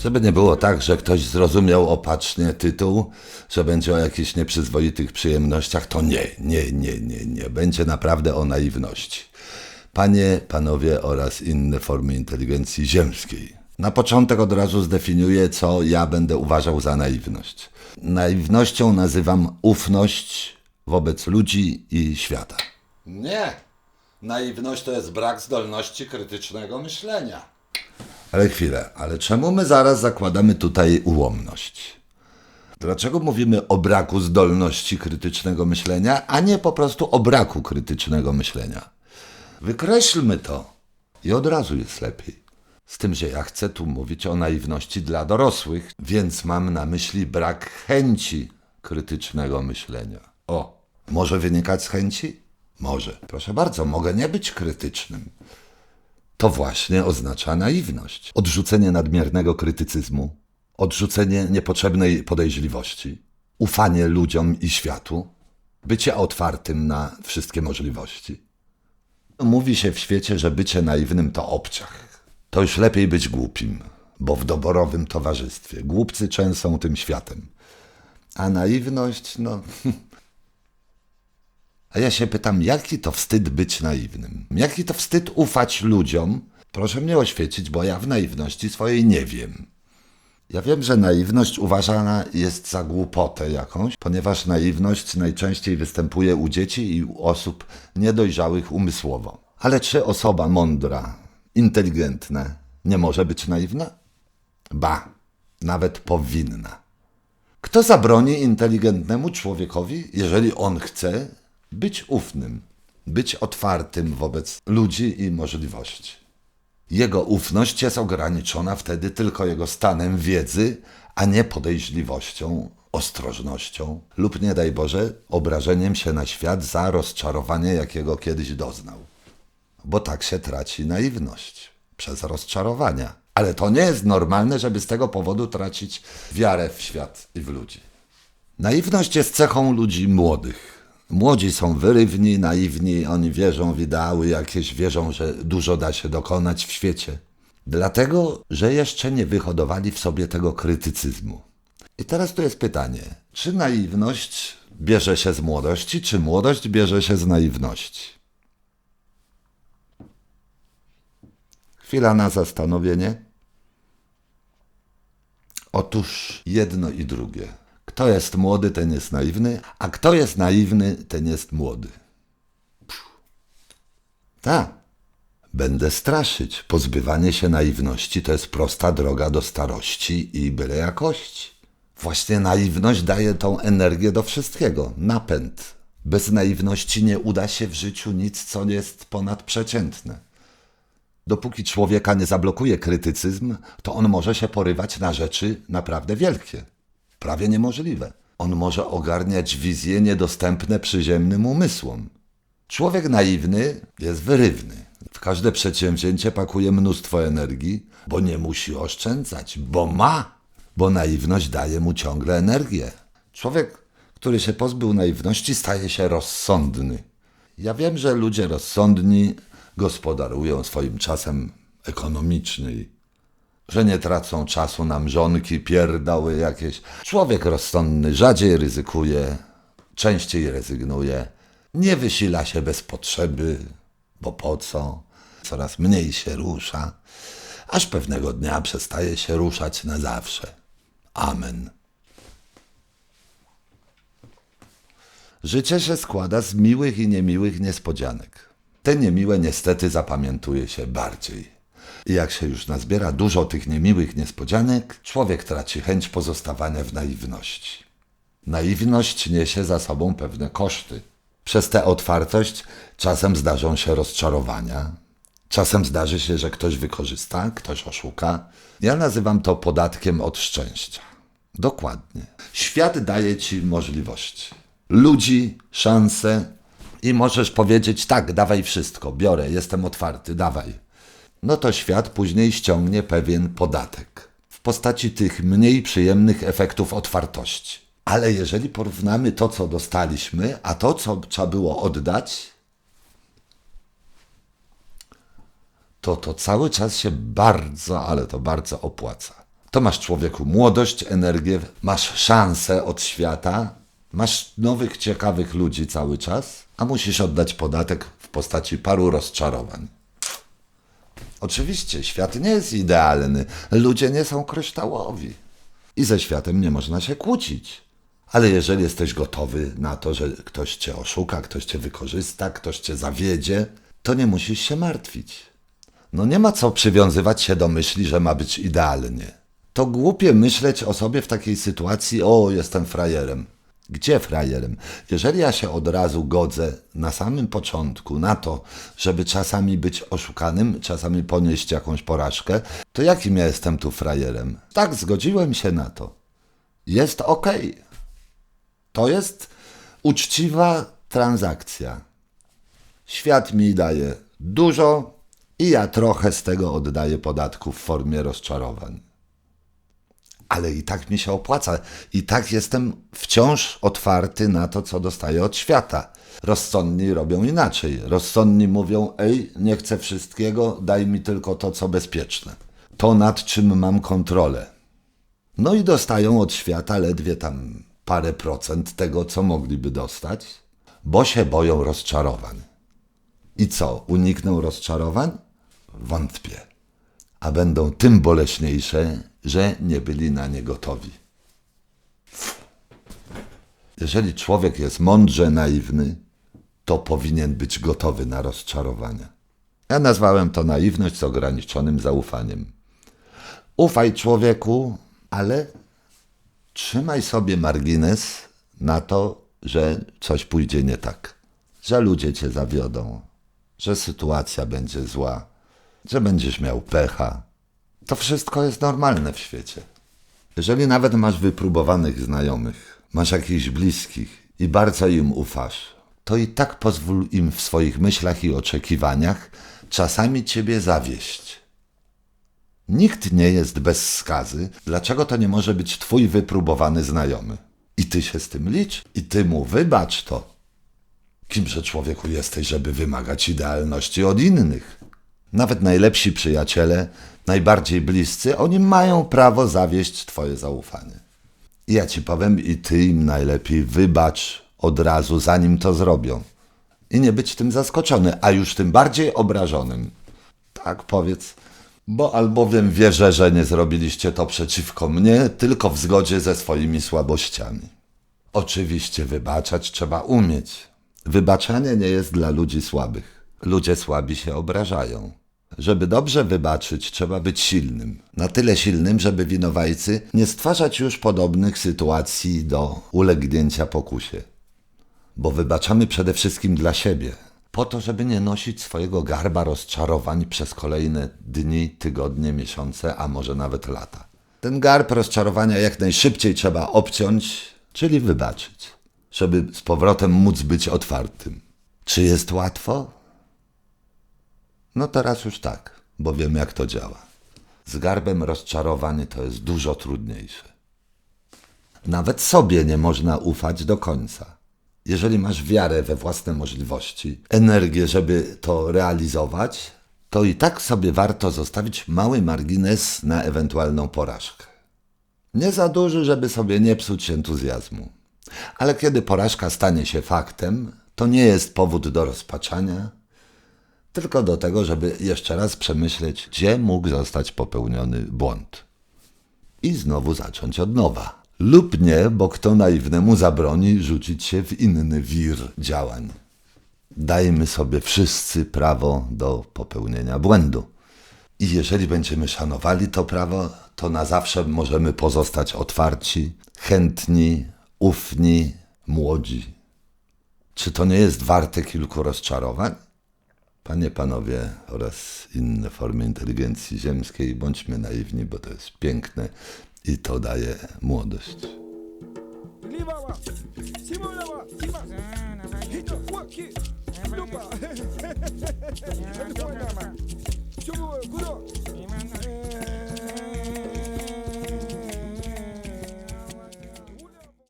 Żeby nie było tak, że ktoś zrozumiał opacznie tytuł, że będzie o jakichś nieprzyzwoitych przyjemnościach, to nie, nie, nie, nie, nie. Będzie naprawdę o naiwności. Panie, panowie oraz inne formy inteligencji ziemskiej. Na początek od razu zdefiniuję, co ja będę uważał za naiwność. Naiwnością nazywam ufność wobec ludzi i świata. Nie. Naiwność to jest brak zdolności krytycznego myślenia. Ale chwilę, ale czemu my zaraz zakładamy tutaj ułomność? Dlaczego mówimy o braku zdolności krytycznego myślenia, a nie po prostu o braku krytycznego myślenia? Wykreślmy to i od razu jest lepiej. Z tym, że ja chcę tu mówić o naiwności dla dorosłych, więc mam na myśli brak chęci krytycznego myślenia. O, może wynikać z chęci? Może. Proszę bardzo, mogę nie być krytycznym. To właśnie oznacza naiwność. Odrzucenie nadmiernego krytycyzmu, odrzucenie niepotrzebnej podejrzliwości, ufanie ludziom i światu, bycie otwartym na wszystkie możliwości. Mówi się w świecie, że bycie naiwnym to obciach. To już lepiej być głupim, bo w doborowym towarzystwie głupcy częsą tym światem. A naiwność, no. A ja się pytam, jaki to wstyd być naiwnym? Jaki to wstyd ufać ludziom? Proszę mnie oświecić, bo ja w naiwności swojej nie wiem. Ja wiem, że naiwność uważana jest za głupotę jakąś, ponieważ naiwność najczęściej występuje u dzieci i u osób niedojrzałych umysłowo. Ale czy osoba mądra, inteligentna nie może być naiwna? Ba, nawet powinna. Kto zabroni inteligentnemu człowiekowi, jeżeli on chce być ufnym, być otwartym wobec ludzi i możliwości? Jego ufność jest ograniczona wtedy tylko jego stanem wiedzy, a nie podejrzliwością, ostrożnością lub nie daj Boże obrażeniem się na świat za rozczarowanie, jakiego kiedyś doznał. Bo tak się traci naiwność przez rozczarowania. Ale to nie jest normalne, żeby z tego powodu tracić wiarę w świat i w ludzi. Naiwność jest cechą ludzi młodych. Młodzi są wyrywni, naiwni, oni wierzą w ideały jakieś, wierzą, że dużo da się dokonać w świecie. Dlatego, że jeszcze nie wyhodowali w sobie tego krytycyzmu. I teraz tu jest pytanie, czy naiwność bierze się z młodości, czy młodość bierze się z naiwności? Chwila na zastanowienie. Otóż jedno i drugie. Kto jest młody, ten jest naiwny, a kto jest naiwny, ten jest młody. Tak. Będę straszyć. Pozbywanie się naiwności to jest prosta droga do starości i byle jakości. Właśnie naiwność daje tą energię do wszystkiego, napęd. Bez naiwności nie uda się w życiu nic, co jest ponadprzeciętne. Dopóki człowieka nie zablokuje krytycyzm, to on może się porywać na rzeczy naprawdę wielkie, prawie niemożliwe. On może ogarniać wizje niedostępne przyziemnym umysłom. Człowiek naiwny jest wyrywny. W każde przedsięwzięcie pakuje mnóstwo energii, bo nie musi oszczędzać, bo ma, bo naiwność daje mu ciągle energię. Człowiek, który się pozbył naiwności, staje się rozsądny. Ja wiem, że ludzie rozsądni gospodarują swoim czasem ekonomicznie, że nie tracą czasu na mrzonki, pierdały jakieś. Człowiek rozsądny rzadziej ryzykuje, częściej rezygnuje, nie wysila się bez potrzeby, bo po co? Coraz mniej się rusza, aż pewnego dnia przestaje się ruszać na zawsze. Amen. Życie się składa z miłych i niemiłych niespodzianek. Te niemiłe niestety zapamiętuje się bardziej. I jak się już nazbiera dużo tych niemiłych niespodzianek, człowiek traci chęć pozostawania w naiwności. Naiwność niesie za sobą pewne koszty. Przez tę otwartość czasem zdarzą się rozczarowania, czasem zdarzy się, że ktoś wykorzysta, ktoś oszuka. Ja nazywam to podatkiem od szczęścia. Dokładnie. Świat daje ci możliwości, ludzi, szanse i możesz powiedzieć: tak, dawaj wszystko, biorę, jestem otwarty, dawaj. No to świat później ściągnie pewien podatek w postaci tych mniej przyjemnych efektów otwartości. Ale jeżeli porównamy to, co dostaliśmy, a to, co trzeba było oddać, to to cały czas się bardzo, ale to bardzo opłaca. To masz człowieku młodość, energię, masz szansę od świata, masz nowych, ciekawych ludzi cały czas, a musisz oddać podatek w postaci paru rozczarowań. Oczywiście, świat nie jest idealny, ludzie nie są kryształowi i ze światem nie można się kłócić. Ale jeżeli jesteś gotowy na to, że ktoś cię oszuka, ktoś cię wykorzysta, ktoś cię zawiedzie, to nie musisz się martwić. No nie ma co przywiązywać się do myśli, że ma być idealnie. To głupie myśleć o sobie w takiej sytuacji, o, jestem frajerem. Gdzie frajerem? Jeżeli ja się od razu godzę na samym początku na to, żeby czasami być oszukanym, czasami ponieść jakąś porażkę, to jakim ja jestem tu frajerem? Tak, zgodziłem się na to. Jest okej. To jest uczciwa transakcja. Świat mi daje dużo i ja trochę z tego oddaję podatku w formie rozczarowań. Ale i tak mi się opłaca. I tak jestem wciąż otwarty na to, co dostaję od świata. Rozsądni robią inaczej. Rozsądni mówią: Ej, nie chcę wszystkiego, daj mi tylko to, co bezpieczne. To, nad czym mam kontrolę. No i dostają od świata ledwie tam parę procent tego, co mogliby dostać, bo się boją rozczarowań. I co, unikną rozczarowań? Wątpię. A będą tym boleśniejsze, że nie byli na nie gotowi. Jeżeli człowiek jest mądrze naiwny, to powinien być gotowy na rozczarowania. Ja nazwałem to naiwność z ograniczonym zaufaniem. Ufaj człowieku, ale trzymaj sobie margines na to, że coś pójdzie nie tak, że ludzie cię zawiodą, że sytuacja będzie zła, że będziesz miał pecha. To wszystko jest normalne w świecie. Jeżeli nawet masz wypróbowanych znajomych, masz jakichś bliskich i bardzo im ufasz, to i tak pozwól im w swoich myślach i oczekiwaniach czasami ciebie zawieść. Nikt nie jest bez skazy. Dlaczego to nie może być twój wypróbowany znajomy? I ty się z tym licz, i ty mu wybacz to. Kimże człowieku jesteś, żeby wymagać idealności od innych? Nawet najlepsi przyjaciele, najbardziej bliscy, oni mają prawo zawieść twoje zaufanie. I ja ci powiem, i ty im najlepiej wybacz od razu, zanim to zrobią. I nie być tym zaskoczony, a już tym bardziej obrażonym. Tak powiedz, bo albowiem wierzę, że nie zrobiliście to przeciwko mnie, tylko w zgodzie ze swoimi słabościami. Oczywiście wybaczać trzeba umieć. Wybaczanie nie jest dla ludzi słabych. Ludzie słabi się obrażają. Żeby dobrze wybaczyć, trzeba być silnym. Na tyle silnym, żeby winowajcy nie stwarzać już podobnych sytuacji do ulegnięcia pokusie. Bo wybaczamy przede wszystkim dla siebie, po to, żeby nie nosić swojego garba rozczarowań przez kolejne dni, tygodnie, miesiące, a może nawet lata. Ten garb rozczarowania jak najszybciej trzeba obciąć, czyli wybaczyć, żeby z powrotem móc być otwartym. Czy jest łatwo? No teraz już tak, bo wiem jak to działa. Z garbem rozczarowań to jest dużo trudniejsze. Nawet sobie nie można ufać do końca. Jeżeli masz wiarę we własne możliwości, energię, żeby to realizować, to i tak sobie warto zostawić mały margines na ewentualną porażkę. Nie za duży, żeby sobie nie psuć entuzjazmu. Ale kiedy porażka stanie się faktem, to nie jest powód do rozpaczania, tylko do tego, żeby jeszcze raz przemyśleć, gdzie mógł zostać popełniony błąd. I znowu zacząć od nowa. Lub nie, bo kto naiwnemu zabroni rzucić się w inny wir działań. Dajmy sobie wszyscy prawo do popełnienia błędu. I jeżeli będziemy szanowali to prawo, to na zawsze możemy pozostać otwarci, chętni, ufni, młodzi. Czy to nie jest warte kilku rozczarowań? Panie, panowie oraz inne formy inteligencji ziemskiej, bądźmy naiwni, bo to jest piękne i to daje młodość.